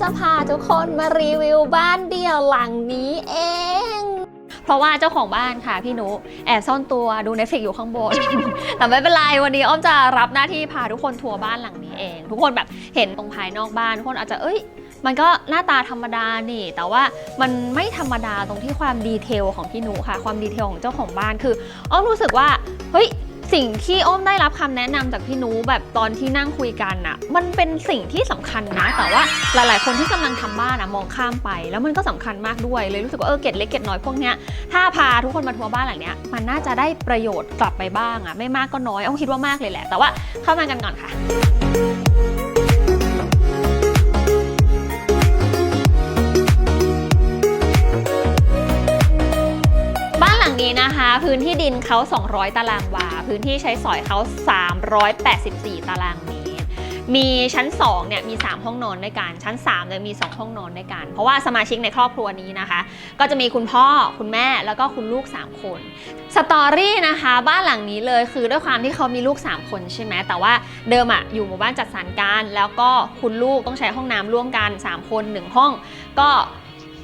จะพาทุกคนมารีวิวบ้านเดี่ยวหลังนี้เอง เพราะว่าเจ้าของบ้านค่ะพี่นุแอบซ่อนตัวดูเน็ตฟลิกอยู่ข้างบน แต่ไม่เป็นไรวันนี้อ้อมจะรับหน้าที่พาทุกคนทัวร์บ้านหลังนี้เอง ทุกคนแบบเห็นตรงภายนอกบ้านทุกคนอาจจะเอ้ยมันก็หน้าตาธรรมดานี่ แต่ว่ามันไม่ธรรมดาตรงที่ความดีเทลของพี่นุค่ะ ความดีเทลของเจ้าของบ้านคืออ้อมรู้สึกว่าเฮ้ย สิ่งที่อ้อมได้รับคำแนะนำจากพี่นุแบบตอนที่นั่งคุยกันนะมันเป็นสิ่งที่สำคัญนะ แต่ว่าหลาย ๆ คนที่กำลังทำบ้านอะมองข้ามไป แล้วมันก็สำคัญมากด้วยเลยรู้สึกว่าเออเกร็ดเล็กเกร็ดน้อยพวกเนี้ยถ้าพาทุกคนมาทัวร์บ้านหลังเนี้ยมันน่าจะได้ประโยชน์กลับไปบ้างอะไม่มากก็น้อยอ้อมคิดว่ามากเลยแหละ แต่ว่าเข้ามากันก่อนค่ะ นี้นะคะ พื้นที่ดินเขา 200 ตารางวา พื้นที่ใช้สอยเขา 384 ตารางเมตร มีชั้น2เนี่ยมี 3 ห้องนอนด้วยกัน ชั้น3เนี่ยมี 2 ห้องนอนด้วยกัน เพราะว่าสมาชิกในครอบครัวนี้นะคะ ก็จะมีคุณพ่อคุณแม่แล้วก็คุณลูก 3 คนสตอรี่นะคะบ้านหลังนี้เลยคือด้วยความที่เขามีลูก 3 คนใช่ไหมแต่ว่าเดิมอะอยู่หมู่บ้านจัดสรรกัน แล้วก็คุณลูกต้องใช้ห้องน้ำร่วมกัน 3 คน 1 ห้อง ก็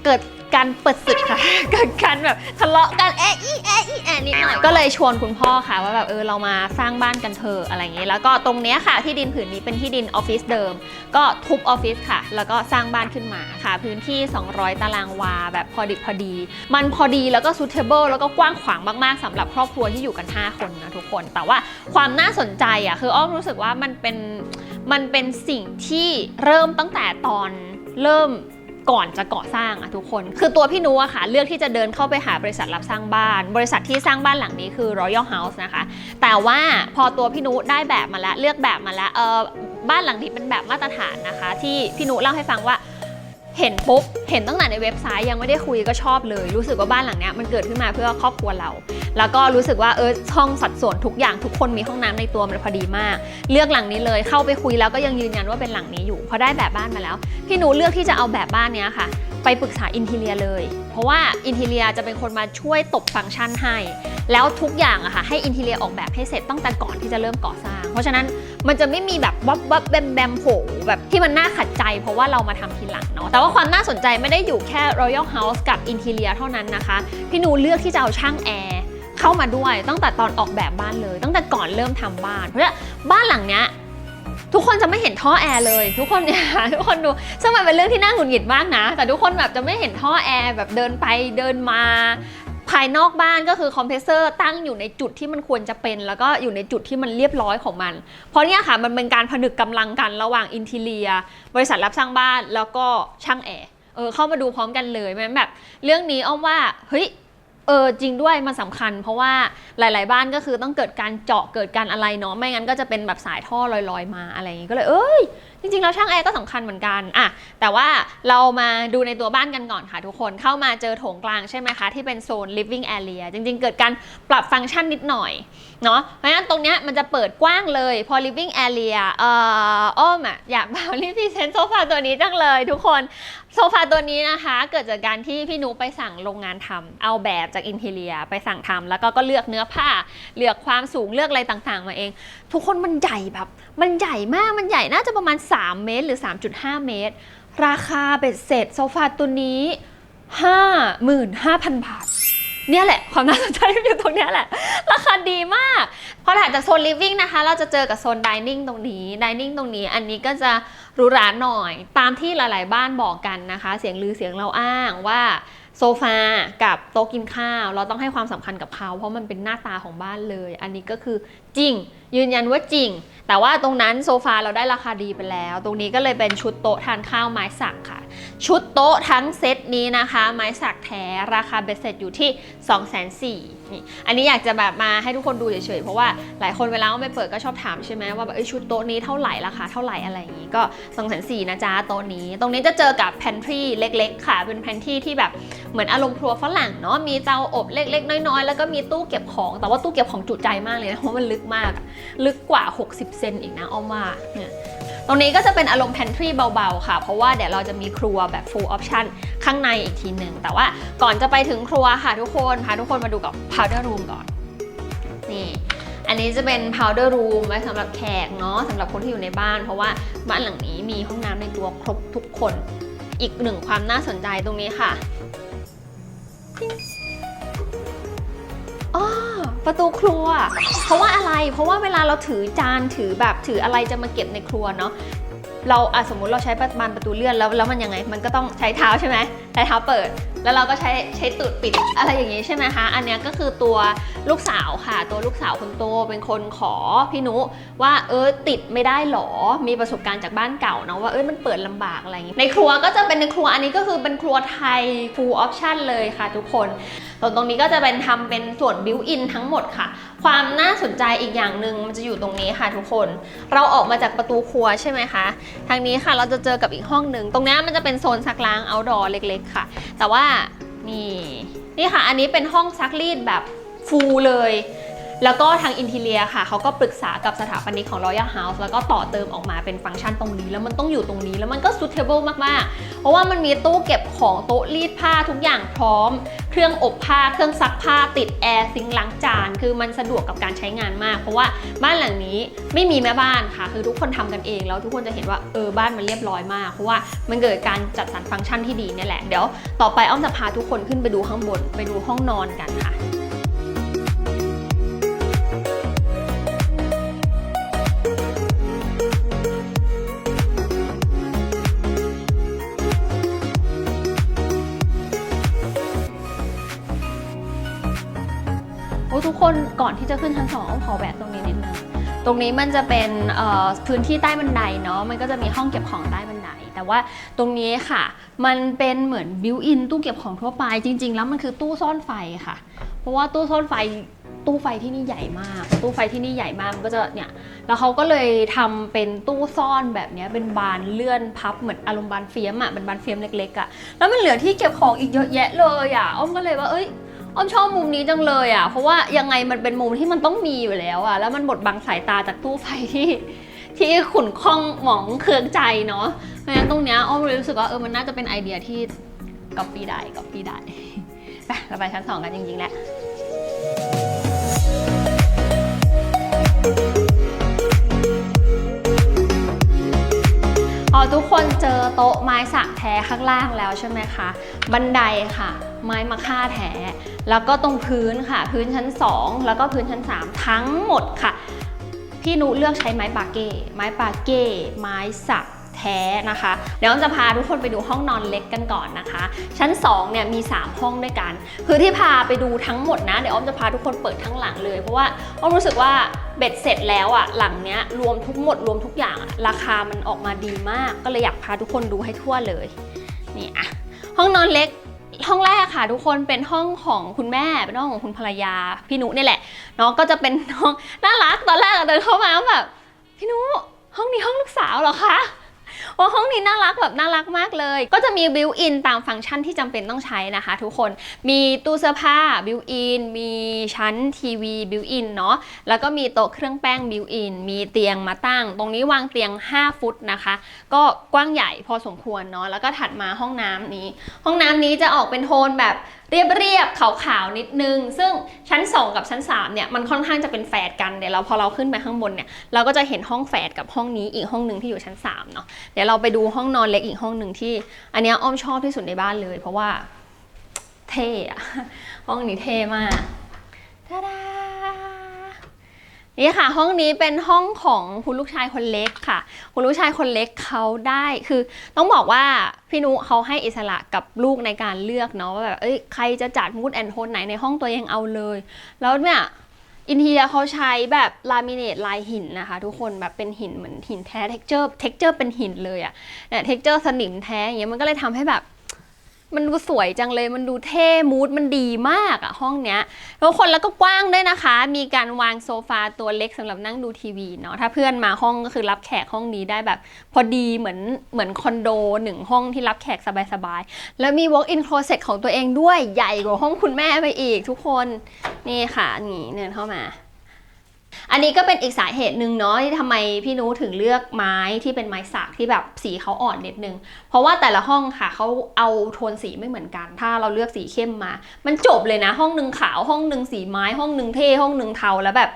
เกิด การเปิดศึกค่ะเกิดการแบบทะเลาะกันแอะอีแอะอีแอะนิดหน่อย ก็เลยชวนคุณพ่อค่ะว่าแบบเออเรามาสร้างบ้านกันเถอะอะไรอย่างเงี้ยแล้วก็ตรงเนี้ยค่ะที่ดินผืนนี้เป็นที่ดินออฟฟิศเดิม ก็ทุบออฟฟิศค่ะ แล้วก็สร้างบ้านขึ้นมาค่ะ พื้นที่ 200 ตารางวาแบบพอดิบพอดี มันพอดีแล้วก็ suitable แล้วก็กว้างขวางมากๆสำหรับครอบครัวที่อยู่กัน 5 คนนะทุกคน แต่ว่าความน่าสนใจอะคืออ้อมรู้สึกว่ามันเป็นมันเป็นสิ่งที่เริ่มตั้งแต่ตอนเริ่ม ก่อนจะก่อสร้างอะทุกคน คือตัวพี่นุอะค่ะ เลือกที่จะเดินเข้าไปหาบริษัทรับสร้างบ้าน บริษัทที่สร้างบ้านหลังนี้คือ Royal House นะคะ แต่ว่าพอตัวพี่นุได้แบบมาแล้วเลือกแบบมาแล้วเออบ้านหลังนี้เป็นแบบมาตรฐานนะคะ ที่พี่นุเล่าให้ฟังว่า เห็นปุ๊บเห็นตั้งแต่ในเว็บไซต์ยังไม่ได้คุยก็ชอบเลย รู้สึกว่าบ้านหลังเนี้ยมันเกิดขึ้นมาเพื่อครอบครัวเรา แล้วก็รู้สึกว่าเออช่องสัดส่วนทุกอย่างทุกคนมีห้องน้ำในตัวมันพอดีมาก เลือกหลังนี้เลยเข้าไปคุยแล้วก็ยังยืนยันว่าเป็นหลังนี้อยู่พอได้แบบบ้านมาแล้ว พี่หนูเลือกที่จะเอาแบบบ้านเนี้ยค่ะ ไปปรึกษาอินเลียเลย เพราะว่าอินเลียจะเป็นคนมาช่วยตบฟังก์ชันให้ แล้วทุกอย่างอะค่ะให้อินเลียออกแบบให้เสร็จตั้งแต่ก่อนที่จะเริ่มก่อสร้าง เพราะฉะนั้นมันจะไม่มีแบบวับวับแบมแบมโผล่แบบที่มันน่าขัดใจ เพราะว่าเรามาทำทีหลังเนาะแต่ว่าความน่าสนใจไม่ได้อยู่แค่ Royal House กับอินเลียเท่านั้นนะคะ พี่นูเลือกที่จะเอาช่างแอร์เข้ามาด้วยตั้งแต่ตอนออกแบบบ้านเลย ตั้งแต่ก่อนเริ่มทำบ้าน เพราะว่าบ้านหลังเนี้ย ทุกคนจะไม่เห็นท่อแอร์เลย ทุกคนเนี่ยทุกคนดูซึ่งมันเป็นเรื่องที่น่าหงุดหงิดมากนะ แต่ทุกคนแบบจะไม่เห็นท่อแอร์แบบเดินไปเดินมา ภายนอกบ้านก็คือคอมเพรสเซอร์ตั้งอยู่ในจุดที่มันควรจะเป็น แล้วก็อยู่ในจุดที่มันเรียบร้อยของมัน เพราะเนี่ยค่ะมันเป็นการผนึกกำลังกันระหว่างอินทีเลียบริษัทรับสร้างบ้านแล้วก็ช่างแอร์เออเข้ามาดูพร้อมกันเลยแม้แบบเรื่องนี้อ้อมว่าเฮ้ย เออจริงด้วยมันสำคัญ เพราะว่าหลาย ๆ บ้านก็คือต้องเกิดการเจาะเกิดการอะไรเนาะไม่งั้นก็จะเป็นแบบสายท่อลอยๆ มาอะไรอย่างงี้ก็เลยเอ้ย จริงๆ แล้วช่างแอร์ก็สำคัญเหมือนกันอะแต่ว่าเรามาดูในตัวบ้านกันก่อนค่ะทุกคนเข้ามาเจอโถงกลางใช่ไหมคะที่เป็นโซน living area จริงๆ เกิดการปรับฟังก์ชันนิดหน่อยเนาะเพราะฉะนั้นตรงเนี้ยมันจะเปิดกว้างเลยพอ living area เอ่ออ้อมอะอยากมารีพรีเซนโซฟาตัวนี้จังเลยทุกคนโซฟาตัวนี้นะคะ เกิดจากการที่พี่นุไปสั่งโรงงานทำเอาแบบจากอินเทเลียไปสั่งทำแล้วก็ก็เลือกเนื้อผ้า เลือกความสูงเลือกอะไรต่างๆ มาเองทุกคนมันใหญ่แบบ มันใหญ่มากมันใหญ่น่าจะประมาณ 3 เมตร หรือ 3.5 เมตร ราคาเบ็ดเสร็จโซฟาตัวนี้ 55,000 บาท เนี่ยแหละ ความน่าสนใจอยู่ตรงเนี้ยแหละ ราคาดีมาก พอถัดจากโซน living นะคะ เราจะเจอกับโซน dining ตรงนี้ dining ตรงนี้ อันนี้ก็จะหรูหราหน่อย ตามที่หลาย ๆ บ้านบอกกันนะคะ เสียงลือเสียงเราอ้างว่า โซฟากับโต๊ะกินข้าว เราต้องให้ความสำคัญกับเขา เพราะมันเป็นหน้าตาของบ้านเลย อันนี้ก็คือจริง ยืนยันว่าจริง แต่ว่าตรงนั้นโซฟาเราได้ราคาดีไปแล้ว ตรงนี้ก็เลยเป็นชุดโต๊ะทานข้าวไม้สักค่ะ ชุดโต๊ะทั้งเซตนี้นะคะ ไม้สักแท้ราคาเบ็ดเสร็จอยู่ที่2 4 0 0 0นี่อันนี้อยากจะแบบมาให้ทุกคนดูเฉยๆ เพราะว่าหลายคนเวลาไปเปิดก็ชอบถามใช่ไหมว่าแบบชุดโต๊ะนี้เท่าไหร่ราคาเท่าไหร่อะไรอย่างนี้ก็2 4 0 0 0นะจ๊ะโต๊ะนี้ ตรงนี้จะเจอกับ pantry เล็ก ๆ ค่ะ เป็น pantry ที่แบบเหมือนอารมณ์ครัวฝรั่งเนาะมีเตาอบเล็ก ๆ น้อยๆ แล้วก็มีตู้เก็บของ แต่ว่าตู้เก็บของจุใจมากเลยนะเพราะมันลึกมาก ลึกกว่า 60 เซนอีกนะอ้อมว่าเนี่ย ตรงนี้ก็จะเป็นอารมณ์ pantry เบาๆค่ะ เพราะว่าเดี๋ยวเราจะมีครัวแบบ full option ข้างในอีกทีหนึ่ง แต่ว่าก่อนจะไปถึงครัวค่ะทุกคน พาทุกคนมาดูกับ powder room ก่อน นี่อันนี้จะเป็น powder room ไว้สำหรับแขกเนาะสำหรับคนที่อยู่ในบ้าน เพราะว่าบ้านหลังนี้มีห้องน้ำในตัวครบทุกคน อีกหนึ่งความน่าสนใจตรงนี้ค่ะอ้อ ประตูครัว เพราะว่าอะไร เพราะว่าเวลาเราถือจานถือแบบถืออะไรจะมาเก็บในครัวเนาะเราอะสมมติเราใช้บานประตูเลื่อนแล้วแล้วมันยังไง มันก็ต้องใช้เท้าใช่ไหมใช้เท้าเปิด แล้วเราก็ใช้ใช้ตูดปิดอะไรอย่างงี้ใช่ไหมคะ อันนี้ก็คือตัวลูกสาวค่ะ ตัวลูกสาวคนโตเป็นคนขอพี่นุว่าเออติดไม่ได้หรอ มีประสบการณ์จากบ้านเก่าเนาะว่าเออมันเปิดลำบากอะไรอย่างงี้ในครัวก็จะเป็นในครัวอันนี้ก็คือเป็นครัวไทย full option เลยค่ะทุกคนส่วนตรงนี้ก็จะเป็นทำเป็นส่วนบิวอินทั้งหมดค่ะ ความน่าสนใจอีกอย่างหนึ่งมันจะอยู่ตรงนี้ค่ะทุกคน เราออกมาจากประตูครัวใช่ไหมคะ ทางนี้ค่ะเราจะเจอกับอีกห้องหนึ่ง ตรงนี้มันจะเป็นโซนซักล้างเอาดอร์เล็ก ๆ ค่ะ แต่ว่านี่นี่ค่ะ อันนี้เป็นห้องซักรีดแบบฟูลเลย แล้วก็ทางอินทีเลียค่ะเขาก็ปรึกษากับสถาปนิกของ Royal House แล้วก็ต่อเติมออกมาเป็นฟังก์ชันตรงนี้ แล้วมันต้องอยู่ตรงนี้แล้วมันก็ suitable มากๆ เพราะว่ามันมีตู้เก็บของโต๊ะรีดผ้าทุกอย่างพร้อม เครื่องอบผ้าเครื่องซักผ้าติดแอร์ซิงล้างจาน คือมันสะดวกกับการใช้งานมาก เพราะว่าบ้านหลังนี้ไม่มีแม่บ้านค่ะ คือทุกคนทำกันเอง แล้วทุกคนจะเห็นว่าเออบ้านมันเรียบร้อยมากเพราะว่ามันเกิดการจัดสรรฟังก์ชันที่ดีเนี่ยแหละเดี๋ยวต่อไปอ้อมจะพาทุกคนขึ้นไปดูข้างบนไปดูห้องนอนกันค่ะ โอ้ทุกคนก่อนที่จะขึ้นชั้นสองขอแวะตรงนี้นิดนึงตรงนี้มันจะเป็นพื้นที่ใต้บันไดเนาะมันก็จะมีห้องเก็บของใต้บันได แต่ว่าตรงนี้ค่ะ มันเป็นเหมือนบิวอินตู้เก็บของทั่วไป จริง ๆ แล้วมันคือตู้ซ่อนไฟค่ะ เพราะว่าตู้ซ่อนไฟตู้ไฟที่นี่ใหญ่มาก ตู้ไฟที่นี่ใหญ่มากมันก็จะเนี่ย แล้วเขาก็เลยทำเป็นตู้ซ่อนแบบนี้เป็นบานเลื่อนพับเหมือนอารมณ์บานเฟียมอะเป็นบานเฟียมเล็กๆอะแล้วมันเหลือที่เก็บของอีกเยอะแยะเลยอะ อ้อมก็เลยว่า เอ้ย อ้อมชอบมุมนี้จังเลยอะ เพราะว่ายังไงมันเป็นมุมที่มันต้องมีอยู่แล้วอะ แล้วมันบดบังสายตาจากตู้ไฟที่ที่ขุนข้องหมองเคืองใจเนาะ เพราะฉะนั้นตรงเนี้ยอ้อมเลยรู้สึกว่าเออมันน่าจะเป็นไอเดียที่ก๊อปปี้ได้ก๊อปปี้ได้ ไปเราไปชั้นสองกันจริงๆแหละพอทุกคนเจอโต๊ะไม้สักแท้ข้างล่างแล้วใช่ไหมคะ บันไดค่ะ ไม้มะค่าแท้ แล้วก็ตรงพื้นค่ะ พื้นชั้น 2 แล้วก็พื้นชั้น 3 ทั้งหมดค่ะ พี่นุเลือกใช้ไม้ปาเก้ ไม้ปาเก้ ไม้สักแท้นะคะ เดี๋ยวอ้อมจะพาทุกคนไปดูห้องนอนเล็กกันก่อนนะคะ ชั้น2เนี่ยมี 3 ห้องด้วยกัน คือที่พาไปดูทั้งหมดนะ เดี๋ยวอ้อมจะพาทุกคนเปิดทั้งหลังเลย เพราะว่าอ้อมรู้สึกว่าเบ็ดเสร็จแล้วอะหลังเนี้ยรวมทุกหมดรวมทุกอย่างอะราคามันออกมาดีมาก ก็เลยอยากพาทุกคนดูให้ทั่วเลย นี่อะห้องนอนเล็ก ห้องแรกค่ะ ทุกคนเป็นห้องของคุณแม่เป็นห้องของคุณภรรยาพี่นุนี่แหละน้องก็จะเป็นห้องน่ารักตอนแรกเดินเข้ามาก็แบบพี่นุห้องนี้ห้องลูกสาวเหรอคะ ว่าห้องนี้น่ารักแบบน่ารักมากเลย ก็จะมีบิวอินตามฟังก์ชันที่จำเป็นต้องใช้นะคะ ทุกคนมีตู้เสื้อผ้าบิวอินมีชั้นทีวีบิวอินเนาะแล้วก็มีโต๊ะเครื่องแป้งบิวอินมีเตียงมาตั้ง ตรงนี้วางเตียง 5 ฟุตนะคะ ก็กว้างใหญ่พอสมควรเนาะแล้วก็ถัดมาห้องน้ำนี้ ห้องน้ำนี้จะออกเป็นโทนแบบเรียบๆขาวๆนิดนึง ซึ่งชั้น 2 กับชั้น3เนี่ยมันค่อนข้างจะเป็นแฝดกันเดี๋ยวเราพอเราขึ้นไปข้างบนเนี่ยเราก็จะเห็นห้องแฝดกับห้องนี้อีกห้องหนึ่งที่อยู่ชั้น3เนาะเดี๋ยวเราไปดูห้องนอนเล็กอีกห้องหนึ่งที่ อันนี้อ้อมชอบที่สุดในบ้านเลย เพราะว่าเท่อะห้องนี้เท่มากทาดา นี่ค่ะ ห้องนี้เป็นห้องของคุณลูกชายคนเล็กค่ะ คุณลูกชายคนเล็กเขาได้คือต้องบอกว่าพี่นุเขาให้อิสระกับลูกในการเลือกเนาะว่าแบบเอ้ยใครจะจัดมูดแอนโทนไหนในห้องตัวเองเอาเลย แล้วเนี่ยอินเรียเขาใช้แบบลามิเนตลายหินนะคะ ทุกคนแบบเป็นหินเหมือนหินแท้เท็กเจอร์เท็กเจอร์เป็นหินเลยอะเนี่ยเท็กเจอร์สนิมแท้อย่างเงี้ยมันก็เลยทำให้แบบ มันดูสวยจังเลย มันดูเท่มูดมันดีมากอะห้องเนี้ยทุกคนแล้วก็กว้างด้วยนะคะ มีการวางโซฟาตัวเล็กสำหรับนั่งดูทีวีเนาะ ถ้าเพื่อนมาห้องก็คือรับแขกห้องนี้ได้แบบ พอดีเหมือนเหมือนคอนโดหนึ่งห้องที่รับแขกสบายๆ แล้วมี walk in closet ของตัวเองด้วยใหญ่กว่าห้องคุณแม่ไปอีกทุกคน นี่ค่ะนี่เดินเข้ามา อันนี้ก็เป็นอีกสาเหตุหนึ่งเนาะที่ทำไมพี่นุถึงเลือกไม้ที่เป็นไม้สักที่แบบสีเขาอ่อนนิดนึง เพราะว่าแต่ละห้องค่ะเขาเอาโทนสีไม่เหมือนกัน ถ้าเราเลือกสีเข้มมา มันจบเลยนะ ห้องหนึ่งขาวห้องหนึ่งสีไม้ ห้องหนึ่งเท่ห้องหนึ่งเทาแล้วแบบ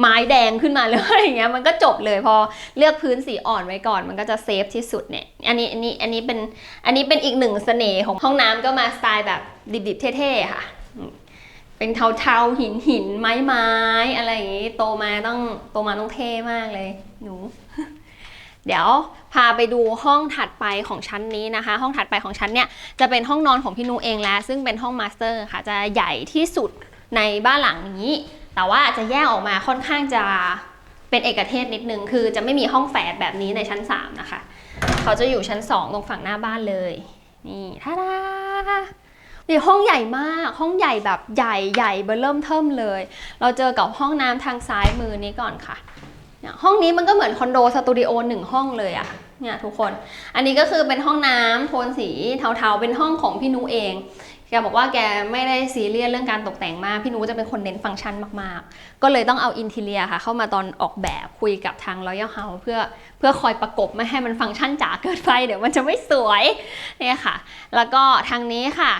ไม้แดงขึ้นมาเลยอย่างเงี้ยมันก็จบเลยพอเลือกพื้นสีอ่อนไว้ก่อน มันก็จะเซฟที่สุดเนี่ยอันนี้อันนี้อันนี้เป็นอันนี้เป็นอีกหนึ่งเสน่ห์ของห้องน้ำก็มาสไตล์แบบดิบๆเท่ๆค่ะ เป็นเทาๆหินหินไม้ไม้อะไรอย่างงี้ โตมาต้องโตมาต้องเท่มากเลยหนู เดี๋ยวพาไปดูห้องถัดไปของชั้นนี้นะคะ ห้องถัดไปของชั้นเนี่ยจะเป็นห้องนอนของพี่นุเองแล้ว ซึ่งเป็นห้องมาสเตอร์ค่ะ จะใหญ่ที่สุดในบ้านหลังนี้ แต่ว่าจะแยกออกมาค่อนข้างจะเป็นเอกเทศนิดนึง คือจะไม่มีห้องแฝดแบบนี้ในชั้น 3 นะคะ เขาจะอยู่ชั้น 2 ตรงฝั่งหน้าบ้านเลย นี่ท่าดา นี่ห้องใหญ่มาก ห้องใหญ่แบบใหญ่ใหญ่เบอร์เริ่มเทิมเลย เราเจอกับห้องน้ำทางซ้ายมือนี้ก่อนค่ะเนี่ยห้องนี้มันก็เหมือนคอนโดสตูดิโอหนึ่งห้องเลยอะเนี่ยทุกคน อันนี้ก็คือเป็นห้องน้ำโทนสีเทาๆ เป็นห้องของพี่นุเอง แกบอกว่าแกไม่ได้ซีเรียสเรื่องการตกแต่งมาก พี่นุจะเป็นคนเน้นฟังก์ชันมากๆ ก็เลยต้องเอาอินทีเลียค่ะ เข้ามาตอนออกแบบคุยกับทาง Royal House เพื่อเพื่อคอยประกบไม่ให้มันฟังก์ชันจ๋าเกินไปเดี๋ยวมันจะไม่สวยเนี่ยค่ะ แล้วก็ทางนี้ค่ะ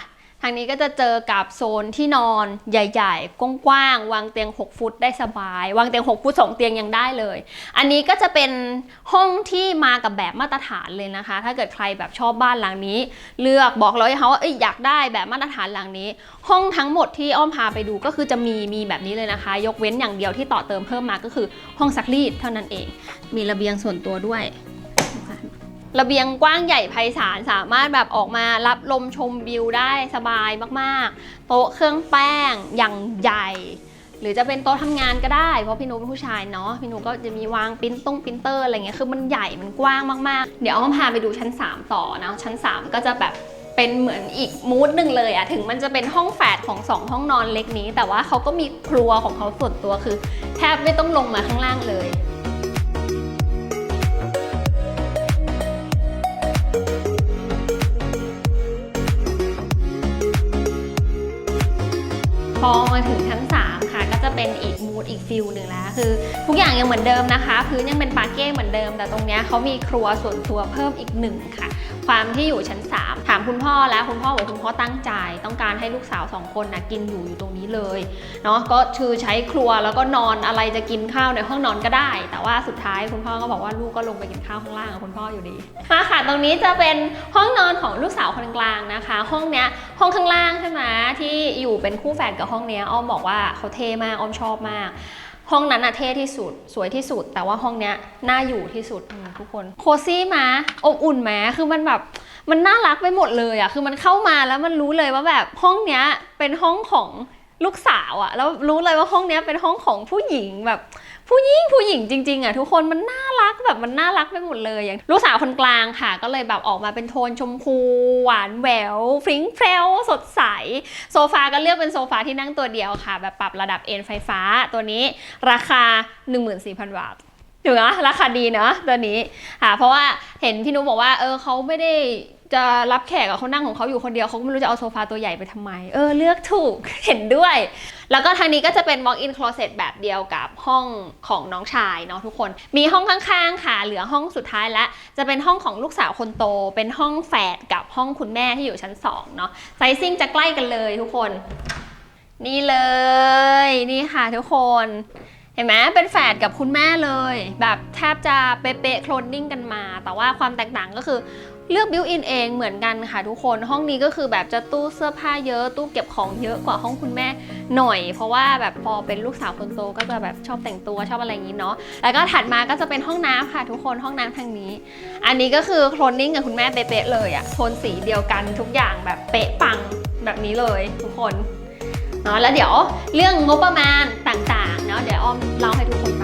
างนี้ก็จะเจอกับโซนที่นอนใหญ่ๆ กว้างๆ วางเตียง 6 ฟุตได้สบาย วางเตียง 6 ฟุต 2 เตียงยังได้เลย อันนี้ก็จะเป็นห้องที่มากับแบบมาตรฐานเลยนะคะ ถ้าเกิดใครแบบชอบบ้านหลังนี้ เลือกบอกเลยเขาว่าเอ้ยอยากได้แบบมาตรฐานหลังนี้ ห้องทั้งหมดที่อ้อมพาไปดูก็คือจะมีมีแบบนี้เลยนะคะ ยกเว้นอย่างเดียวที่ต่อเติมเพิ่มมาก็คือห้องซักรีดเท่านั้นเอง มีระเบียงส่วนตัวด้วย ระเบียงกว้างใหญ่ไพศาลสามารถแบบออกมารับลมชมวิวได้สบายมากๆ โต๊ะเครื่องแป้งอย่างใหญ่ หรือจะเป็นโต๊ะทำงานก็ได้ เพราะพี่นุเป็นผู้ชายเนาะพี่นุก็จะมีวางปิ้นต้งปรินเตอร์อะไรเงี้ยคือมันใหญ่มันกว้างมากๆ เดี๋ยวอ้อมพาไปดูชั้น 3 ต่อนะชั้น 3 ก็จะแบบเป็นเหมือนอีกมูดหนึ่งเลยอะถึงมันจะเป็นห้องแฝดของสองห้องนอนเล็กนี้ แต่ว่าเขาก็มีครัวของเขาส่วนตัวคือ แทบไม่ต้องลงมาข้างล่างเลย พอมาถึงชั้น 3 ค่ะ ก็จะเป็นอีก ดอีกฟิลหนึ่งแล้วคือ ทุกอย่างยังเหมือนเดิมนะคะพื้นยังเป็นปาเก้เหมือนเดิม แต่ตรงนี้เขามีครัวส่วนตัวเพิ่มอีกหนึ่งค่ะ ความที่อยู่ชั้น 3 ถามคุณพ่อแล้วคุณพ่อบอกคุณพ่อตั้งใจ ต้องการให้ลูกสาวสองคนนะกินอยู่อยู่ตรงนี้เลยเนาะก็คือใช้ครัวแล้วก็นอนอะไรจะกินข้าวในห้องนอนก็ได้ แต่ว่าสุดท้ายคุณพ่อก็บอกว่าลูกก็ลงไปกินข้าวข้างล่างกับคุณพ่ออยู่ดีมาค่ะ ตรงนี้จะเป็นห้องนอนของลูกสาวคนกลางนะคะ ห้องเนี้ยห้องข้างล่างใช่ไหมที่อยู่เป็นคู่แฝดกับห้องเนี้ยอ้อมบอกว่าเขาเท่มากอ้อมชอบมากห้องนั้นอะเท่ที่สุดสวยที่สุด แต่ว่าห้องเนี้ยน่าอยู่ที่สุดทุกคนโคซี่มาอบอุ่นไหมคือมันแบบมันน่ารักไปหมดเลยอะคือมันเข้ามาแล้วมันรู้เลยว่าแบบห้องเนี้ยเป็นห้องของ ลูกสาวอะแล้วรู้เลยว่าห้องเนี้ยเป็นห้องของผู้หญิงแบบ ผู้หญิงผู้หญิงจริงๆอะทุกคนมันน่ารักแบบมันน่ารักไปหมดเลยอย่างลูกสาวคนกลางค่ะ ก็เลยแบบออกมาเป็นโทนชมพู หวานแหววฟริ้งเพลวสดใส โซฟาก็เลือกเป็นโซฟาที่นั่งตัวเดียวค่ะ แบบปรับระดับเอนไฟฟ้าตัวนี้ราคา 14,000 บาทถือว่าราคาดีเนอะตัวนี้ค่ะเพราะว่าเห็นพี่นุ๊กบอกว่าเออเขาไม่ได้ จะรับแขกอะเขานั่งของเขาอยู่คนเดียวเขาก็ไม่รู้จะเอาโซฟาตัวใหญ่ไปทำไม เออ เลือกถูก เห็นด้วย แล้วก็ทางนี้ก็จะเป็น walk-in closet แบบเดียวกับห้องของน้องชายเนาะทุกคน มีห้องข้างๆค่ะ เหลือห้องสุดท้ายแล้วจะเป็นห้องของลูกสาวคนโต เป็นห้องแฝดกับห้องคุณแม่ที่อยู่ชั้น2เนาะไซซิ่งจะใกล้กันเลยทุกคน นี่เลยนี่ค่ะทุกคนเห็นไหมเป็นแฝดกับคุณแม่เลย แบบแทบจะเป๊ะๆโคลนนิ่งกันมา แต่ว่าความแตกต่างก็คือ เลือกบิวอินเองเหมือนกันค่ะทุกคน ห้องนี้ก็คือแบบจะตู้เสื้อผ้าเยอะ ตู้เก็บของเยอะกว่าห้องคุณแม่หน่อย เพราะว่าแบบพอเป็นลูกสาวคนโตก็จะแบบชอบแต่งตัวชอบอะไรอย่างนี้เนาะแล้วก็ถัดมาก็จะเป็นห้องน้ำค่ะทุกคนห้องน้ำทางนี้ อันนี้ก็คือโคลนนิ่งกับคุณแม่เป๊ะเลยอะโทนสีเดียวกันทุกอย่างแบบเป๊ะปังแบบนี้เลยทุกคนเนาะแล้วเดี๋ยวเรื่องงบประมาณต่างๆเนาะเดี๋ยวอ้อมเล่าให้ทุกคนฟัง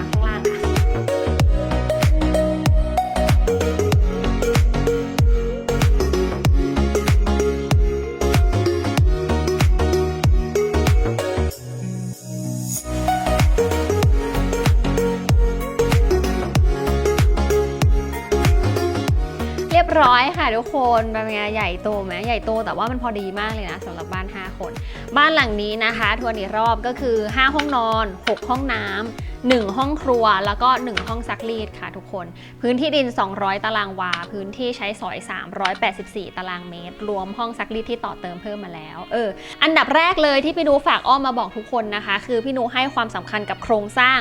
哦。 ค่ะทุกคนเป็นไงใหญ่โตไหมใหญ่โตแต่ว่ามันพอดีมากเลยนะสำหรับบ้าน 5 คน บ้านหลังนี้นะคะทวนอีกรอบก็คือ 5 ห้องนอน 6 ห้องน้ำ1 ห้องครัวแล้วก็ 1 ห้องซักรีดค่ะทุกคน พื้นที่ดิน 200 ตารางวา พื้นที่ใช้สอย 384 ตารางเมตร รวมห้องซักรีดที่ต่อเติมเพิ่มมาแล้ว เออ อันดับแรกเลยที่พี่นูฝากอ้อมมาบอกทุกคนนะคะ คือพี่นูให้ความสำคัญกับโครงสร้าง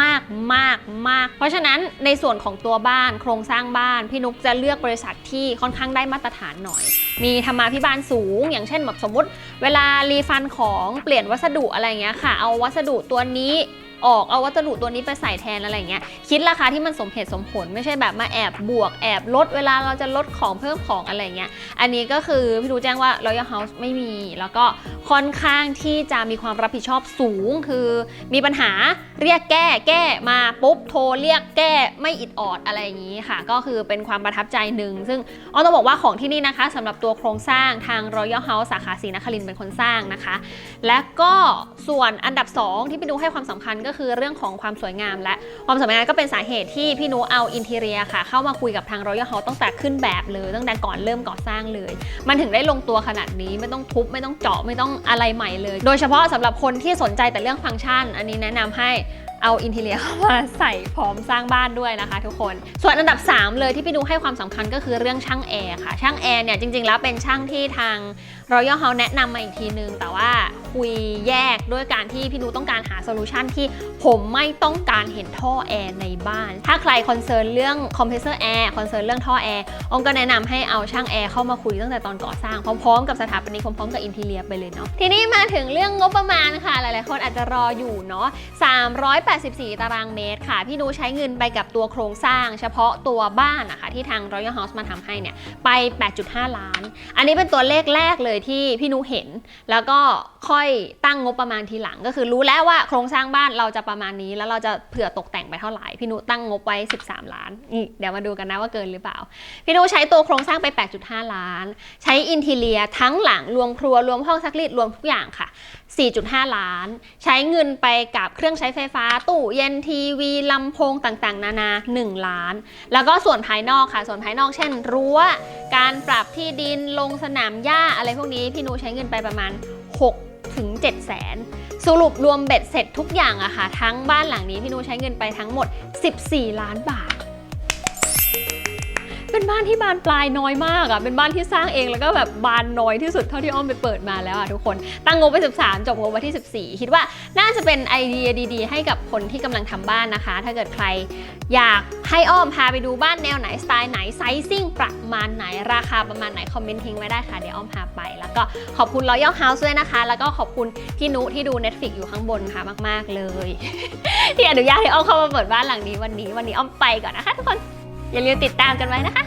มากมากมาก เพราะฉะนั้นในส่วนของตัวบ้านโครงสร้างบ้าน พี่นุกจะเลือกบริษัทที่ค่อนข้างได้มาตรฐานหน่อย มีธรรมาภิบาลสูง อย่างเช่นแบบสมมติ เวลารีฟันของเปลี่ยนวัสดุอะไรเงี้ยค่ะ เอาวัสดุตัวนี้ ออกเอาวัสดุตัวนี้ไปใส่แทนอะไรเงี้ยคิดราคาที่มันสมเหตุสมผลไม่ใช่แบบมาแอบบวกแอบลดเวลาเราจะลดของเพิ่มของอะไรเงี้ยอันนี้ก็คือพี่ดูแจ้งว่า Royal House ไม่มี แล้วก็ค่อนข้างที่จะมีความรับผิดชอบสูง คือมีปัญหาเรียกแก้แก้มาปุ๊บโทรเรียกแก้ไม่อิดออดอะไรอย่างนี้ค่ะ ก็คือเป็นความประทับใจหนึ่งซึ่งอ้อต้องบอกว่าของที่นี่นะคะสำหรับตัวโครงสร้างทาง Royal House สาขาศรีนครินเป็นคนสร้างนะคะ และก็ส่วนอันดับ 2 ที่พี่นูให้ความสำคัญก็คือเรื่องของความสวยงามและความสวยงามก็เป็นสาเหตุที่พี่นุเอาอินเทเรียค่ะ เข้ามาคุยกับทางรอยัลเฮาตั้งแต่ขึ้นแบบเลยตั้งแต่ก่อนเริ่มก่อสร้างเลย มันถึงได้ลงตัวขนาดนี้ไม่ต้องทุบไม่ต้องเจาะไม่ต้องอะไรใหม่เลย โดยเฉพาะสำหรับคนที่สนใจแต่เรื่องฟังก์ชัน อันนี้แนะนำให้เอาอินเท i รียเข้ามาใส่พร้อมสร้างบ้านด้วยนะคะ ทุกคน ส่วนอันดับ 3 เลยที่พี่ดูให้ความสำคัญก็คือเรื่องช่างแอร์ค่ะ ช่างแอร์เนี่ยจริงๆ แล้วเป็นช่างที่ทาง Royal House แนะนำมาอีกทีนึง แต่ว่าคุยแยกด้วยการที่พี่ดูต้องการหาโซลูชันที่ผมไม่ต้องการเห็นท่อแอร์ในบ้าน ถ้าใครคอนเซิร์นเรื่องคอมเพรสเซอร์แอร์คอนเซิร์นเรื่องท่อแอร์องก็แนะนำให้เอาช่างแอร์เข้ามาคุยตั้งแต่ตอนก่อสร้างพร้อมๆ กับสถาปนิกพร้อมๆกับอินทีเรียไปเลยเนาะทีนี้มาถึงเรื่องงบประมาณค่ะหลายๆคนอาจจะรออยู่เนาะ384 ตารางเมตรค่ะ พี่นูใช้เงินไปกับตัวโครงสร้าง เฉพาะตัวบ้านนะคะที่ทาง Royal House มาทำให้เนี่ยไป 8.5 ล้าน อันนี้เป็นตัวเลขแรกเลยที่พี่นูเห็น แล้วก็ค่อยตั้งงบประมาณทีหลัง ก็คือรู้แล้วว่าโครงสร้างบ้านเราจะประมาณนี้ แล้วเราจะเผื่อตกแต่งไปเท่าไหร่ พี่นุตั้งงบไว้ 13 ล้านนี่เดี๋ยวมาดูกันนะว่าเกินหรือเปล่า พี่นุใช้ตัวโครงสร้างไป 8.5 ล้าน ใช้อินทีเลียทั้งหลังรวมครัวรวมห้องซักรีดรวมทุกอย่างค่ะ 4.5 ล้าน ใช้เงินไปกับเครื่องใช้ไฟฟ้าตู้เย็นทีวีลำโพงต่างๆ นานา 1 ล้าน แล้วก็ส่วนภายนอกค่ะ ส่วนภายนอกเช่นรั้ว การปรับที่ดินลงสนามหญ้าอะไรพวกนี้พี่นูใช้เงินไปประมาณ 6 ถึง 7 แสน สรุปรวมเบ็ดเสร็จทุกอย่างอะค่ะ ทั้งบ้านหลังนี้พี่นูใช้เงินไปทั้งหมด 14 ล้านบาท เป็นบ้านที่บานปลายน้อยมากอะเป็นบ้านที่สร้างเองแล้วก็แบบบานน้อยที่สุดเท่าที่อ้อมไปเปิดมาแล้วอะทุกคน ตั้งงบไป13 จบงบไปที่ 14 คิดว่าน่าจะเป็นไอเดียดี ๆ ให้กับคนที่กำลังทำบ้านนะคะ ถ้าเกิดใครอยากให้อ้อมพาไปดูบ้านแนวไหนสไตล์ไหนไซซิ่งประมาณไหนราคาประมาณไหนคอมเมนต์ทิ้งไว้ได้ค่ะเดี๋ยวอ้อมพาไป แล้วก็ขอบคุณ Royal House ด้วยนะคะ แล้วก็ขอบคุณพี่นุที่ดู Netflix อยู่ข้างบนค่ะมาก ๆ เลย ที่อนุญาตให้อ้อมเข้ามาเปิดบ้านหลังนี้วันนี้วันนี้อ้อมไปก่อนนะคะทุกคน อย่าลืมติดตามกันไว้นะคะ